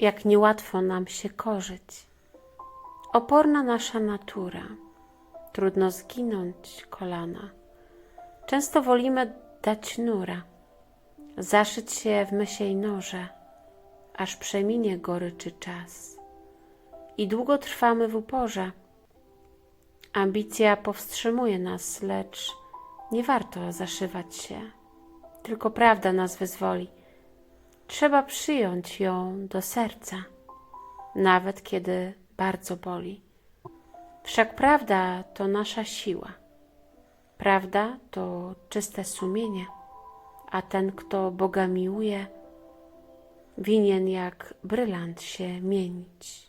jak niełatwo nam się korzyć. Oporna nasza natura, trudno zginąć kolana. Często wolimy dać nura, zaszyć się w mysiej norze, aż przeminie goryczy czas. I długo trwamy w uporze. Ambicja powstrzymuje nas, lecz nie warto zaszywać się, tylko prawda nas wyzwoli. Trzeba przyjąć ją do serca, nawet kiedy bardzo boli. Wszak prawda to nasza siła. Prawda to czyste sumienie, a ten, kto Boga miłuje, winien jak brylant się mienić.